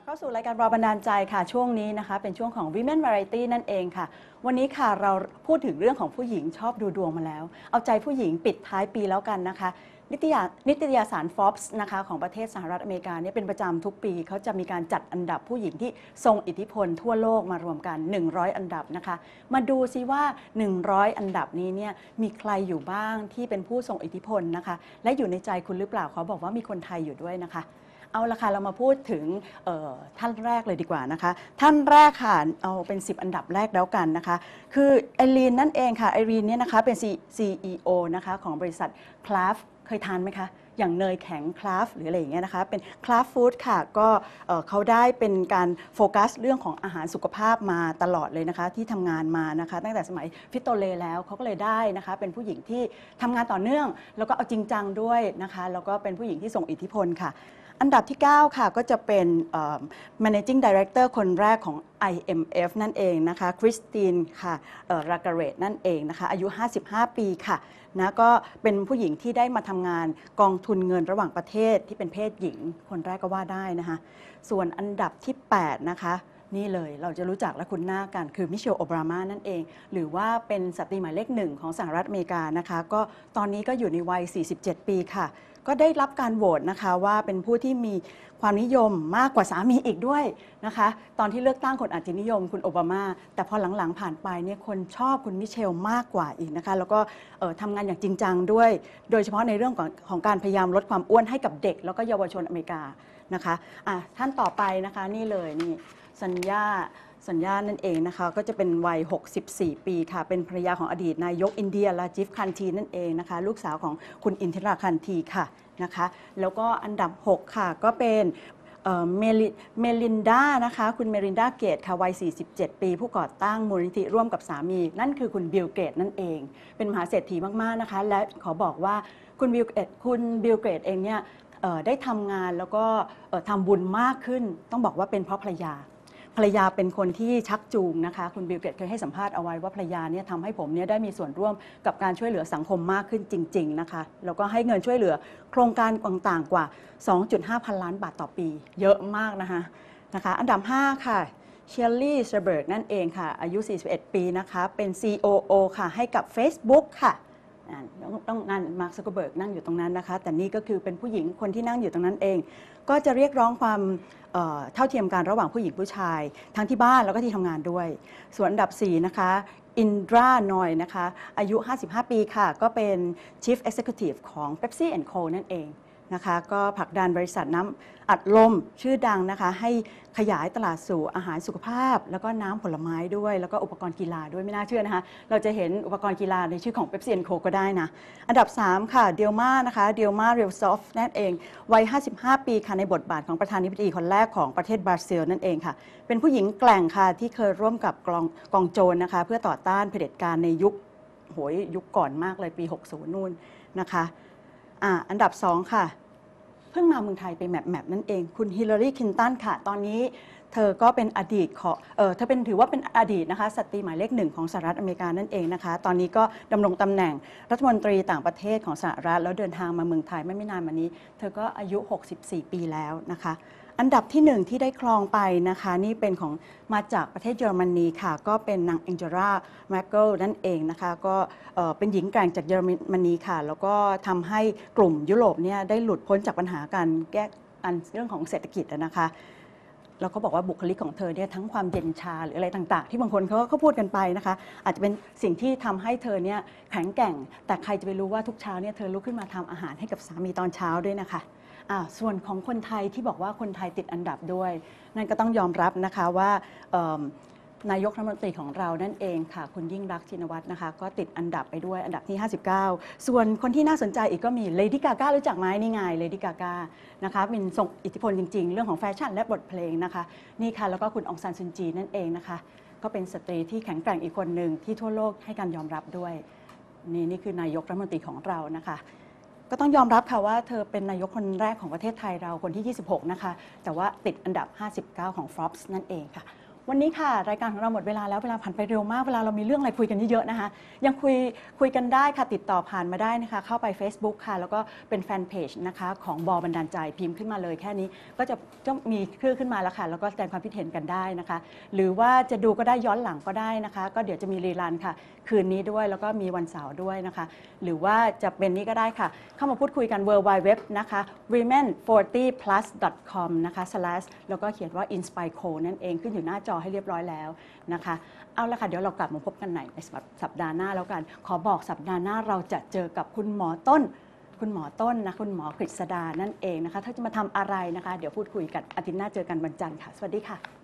บเข้าสู่รายการรอบันดาลใจค่ะ ช่วงนี้นะคะ เป็นช่วงของ Women Variety นั่นเองค่ะ วันนี้ค่ะเราพูดถึงเรื่องของผู้หญิงชอบดูดวงมาแล้ว เอาใจผู้หญิงปิดท้ายปีแล้วกันนะคะ นิตยานิตยสาร Forbes นะคะของประเทศสหรัฐอเมริกาเนี่ยเป็นประจำทุกปี เขาจะมีการจัดอันดับผู้หญิงที่ทรงอิทธิพลทั่วโลกมารวมกัน 100 อันดับนะคะ มาดูซิว่า 100 อันดับนี้เนี่ยมีใครอยู่บ้างที่เป็นผู้ทรงอิทธิพลนะคะ และอยู่ในใจคุณหรือเปล่าเขาบอกว่ามีคนไทยอยู่ด้วยนะคะ เอาละค่ะเรามาพูดถึงท่านแรกเลยดีกว่านะคะ ท่านแรกค่ะเอาเป็น 10 อันดับแรกแล้วกันนะคะ คือไอรีนนั่นเองค่ะไอรีนเนี่ยนะคะเป็น CEO นะคะของบริษัทคลาฟเคยทานไหมคะอย่างเนยแข็งคลาฟหรืออะไรอย่างเงี้ยนะคะเป็นคลาฟฟู้ดค่ะก็เอ่อเขาได้เป็นการโฟกัสเรื่องของอาหารสุขภาพมาตลอดเลยนะคะที่ทำงานมานะคะตั้งแต่สมัยฟิตโตเลแล้วเขาก็เลยได้นะคะเป็นผู้หญิงที่ทำงานต่อเนื่อง แล้วก็เอาจริงจังด้วยนะคะแล้วก็เป็นผู้หญิงที่ส่งอิทธิพลค่ะ อันดับที่ 9 ค่ะ ก็จะเป็น managing director คนแรกของ IMF นั่นเองนะคะคริสตินค่ะรากาเรตนั่นเองนะคะอายุ 55 ปีค่ะนะก็เป็นผู้หญิงที่ได้มาทำงานกองทุนเงินระหว่างประเทศที่เป็นเพศหญิง คนแรกก็ว่าได้นะคะส่วนอันดับที่ 8 นะคะ นี่เลยเราจะรู้จักและคุ้นหน้ากันคือมิเชลโอบามานั่นเอง หรือว่าเป็นสตรีหมายเลขหนึ่งของสหรัฐอเมริกานะคะ ก็ตอนนี้ก็อยู่ในวัย 47 ปีค่ะ ก็ได้รับการโหวตนะคะว่าเป็นผู้ที่มีความนิยมมากกว่าสามีอีกด้วยนะคะ ตอนที่เลือกตั้งคนอาจจะนิยมคุณโอบามา แต่พอหลังๆผ่านไปเนี่ยคนชอบคุณมิเชลมากกว่าอีกนะคะ แล้วก็เออทำงานอย่างจริงจังด้วย โดยเฉพาะในเรื่องของของการพยายามลดความอ้วนให้กับเด็ก แล้วก็เยาวชนอเมริกานะคะอะท่านต่อไปนะคะนี่เลยนี่ สัญญาสัญญานั่นเองนะคะก็จะเป็นวัย 64 ปีค่ะ เป็นภรรยาของอดีตนายกอินเดียลาจิฟคันทีนั่นเองนะคะ ลูกสาวของคุณอินทิราคันทีค่ะนะคะ แล้วก็อันดับ 6 ค่ะ ก็เป็นเมลิเมลินดานะคะ คุณเมลินดาเกตค่ะวัย 47 ปี ผู้ก่อตั้งมูลนิธิร่วมกับสามี นั่นคือคุณบิลเกตนั่นเอง เป็นมหาเศรษฐีมาก ๆ นะคะ และขอบอกว่าคุณบิลเกตคุณบิลเกตเองเนี่ยได้ทำงานแล้วก็ทำบุญมากขึ้น ต้องบอกว่าเป็นเพราะภรรยา รรยาเป็นคนที่ชักจูงนะคะคุณบิลเกตเคยให้สัมภาษณ์เอาไว้ว่าภรรยาเนี่ยทำให้ผมเนี่ยได้มีส่วนร่วมกับการช่วยเหลือสังคมมากขึ้นจริง ๆนะคะ แล้วก็ให้เงินช่วยเหลือโครงการต่างๆกว่า 2.5 พันล้านบาทต่อปี เยอะมากนะคะนะคะ อันดับ 5 ค่ะเชลลี่เซเบิร์กนั่นเองค่ะ อายุ 41 ปีนะคะ เป็น COO ค่ะ ให้กับ Facebook ค่ะ อ่าต้องต้องนั่นมาร์คซักเบิร์กนั่งอยู่ตรงนั้นนะคะ แต่นี่ก็คือเป็นผู้หญิงคนที่นั่งอยู่ตรงนั้นเอง ก็จะเรียกร้องความเอ่อเท่าเทียมกันระหว่างผู้หญิงผู้ชาย ทั้งที่บ้านแล้วก็ที่ทำงานด้วย ส่วนอันดับ 4 นะคะอินดรานอยนะคะอายุ 55 ปีค่ะ ก็เป็น Chief Executive ของ Pepsi Co นั่นเอง นะคะ ก็ผลักดันบริษัทน้ำอัดลมชื่อดังนะคะ ให้ขยายตลาดสู่อาหารสุขภาพ แล้วก็น้ำผลไม้ด้วย แล้วก็อุปกรณ์กีฬาด้วยไม่น่าเชื่อนะคะ เราจะเห็นอุปกรณ์กีฬาในชื่อของ Pepsi Co ก็ได้นะ อันดับ 3 ค่ะเดียมานะคะเดียมาเรียลซอฟนั่นเองวัย 55 ปีค่ะในบทบาทของประธานาธิบดีคนแรกของประเทศบราซิลนั่นเองค่ะ เป็นผู้หญิงแกร่งค่ะที่เคยร่วมกับกองกองโจรนะคะ เพื่อต่อต้านเผด็จการในยุคโหยยุคก่อนมากเลยปี 60 นู่นนะคะ อ่าอันดับ 2 ค่ะ เพิ่งมาเมืองไทยไปแมปแมปนั่นเอง คุณฮิลลารีคินตันค่ะ ตอนนี้เธอก็เป็นอดีตของเออเธอเป็นถือว่าเป็นอดีตนะคะสตรีหมายเลขหนึ่งของสหรัฐอเมริกานั่นเองนะคะ ตอนนี้ก็ดำรงตำแหน่งรัฐมนตรีต่างประเทศของสหรัฐ แล้วเดินทางมาเมืองไทยไม่ไม่นานมานี้ เธอก็อายุ 64 ปีแล้วนะคะ อันดับที่หนึ่งที่ได้ครองไปนะคะ นี่เป็นของมาจากประเทศเยอรมนีค่ะ ก็เป็นนางแองเจล่าแมคเกิลนั่นเองนะคะ ก็เอ่อเป็นหญิงแกร่งจากเยอรมนีค่ะ แล้วก็ทำให้กลุ่มยุโรปเนี่ยได้หลุดพ้นจากปัญหาการแก้อันเรื่องของเศรษฐกิจนะคะแล้วก็บอกว่าบุคลิกของเธอเนี่ยทั้งความเย็นชาหรืออะไรต่าง ๆ ที่บางคนเขาก็พูดกันไปนะคะ อาจจะเป็นสิ่งที่ทำให้เธอเนี่ยแข็งแกร่ง แต่ใครจะไปรู้ว่าทุกเช้าเนี่ยเธอลุกขึ้นมาทำอาหารให้กับสามีตอนเช้าด้วยนะคะ อ่าส่วนของคนไทยที่บอกว่าคนไทยติดอันดับด้วย นั่นก็ต้องยอมรับนะคะว่าเอิ่มนายกรัฐมนตรีของเรานั่นเองค่ะ คุณยิ่งรักษณ์ชินวัตรนะคะ ก็ติดอันดับไปด้วยอันดับที่ 59 ส่วนคนที่น่าสนใจอีกก็มีเลดี้กาก้ารู้จักไหมนี่ไงเลดี้กาก้านะคะเป็นส่งอิทธิพลจริง ๆ เรื่องของแฟชั่นและบทเพลงนะคะ นี่ค่ะ แล้วก็คุณองซานซุนจีนั่นเองนะคะ ก็เป็นสตรีที่แข็งแกร่งอีกคนหนึ่งที่ทั่วโลกให้การยอมรับด้วย นี่นี่คือนายกรัฐมนตรีของเรานะคะ ก็ต้องยอมรับค่ะว่าเธอเป็นนายกคนแรกของประเทศไทยเราคนที่ 26 นะคะ แต่ว่าติดอันดับ 59 ของ Forbes นั่นเองค่ะ วันนี้ค่ะ รายการของเราหมดเวลาแล้วเวลาผ่านไปเร็วมากเวลาเรามีเรื่องอะไรคุยกันเยอะๆนะคะ ยังคุยคุยกันได้ค่ะติดต่อผ่านมาได้นะคะ เข้าไป Facebook ค่ะ แล้วก็เป็นแฟนเพจนะคะ ของบอบันดาลใจพิมพ์ขึ้นมาเลยแค่นี้ ก็จะจะมีชื่อขึ้นมาแล้วค่ะ แล้วก็แสดงความคิดเห็นกันได้นะคะ หรือว่าจะดูก็ได้ย้อนหลังก็ได้นะคะ ก็เดี๋ยวจะมีรีลันค่ะ คืนนี้ด้วยแล้วก็มีวันเสาร์ด้วยนะคะ หรือว่าจะเป็นนี้ก็ได้ค่ะ เข้ามาพูดคุยกัน w w w นะคะ women40plus.com นะคะ slash แล้วก็เขียนว่า inspire co นั่นเองขึ้นอยู่หน้าจอให้เรียบร้อยแล้วนะคะ เอาละค่ะ เดี๋ยวเรากลับมาพบกันใหม่ในสัปดาห์หน้าแล้วกัน ขอบอกสัปดาห์หน้าเราจะเจอกับคุณหมอต้น คุณหมอต้นนะคุณหมอกฤษดานั่นเองนะคะ ถ้าจะมาทำอะไรนะคะ เดี๋ยวพูดคุยกันอาทิตย์หน้าเจอกันวันจันทร์ค่ะ สวัสดีค่ะ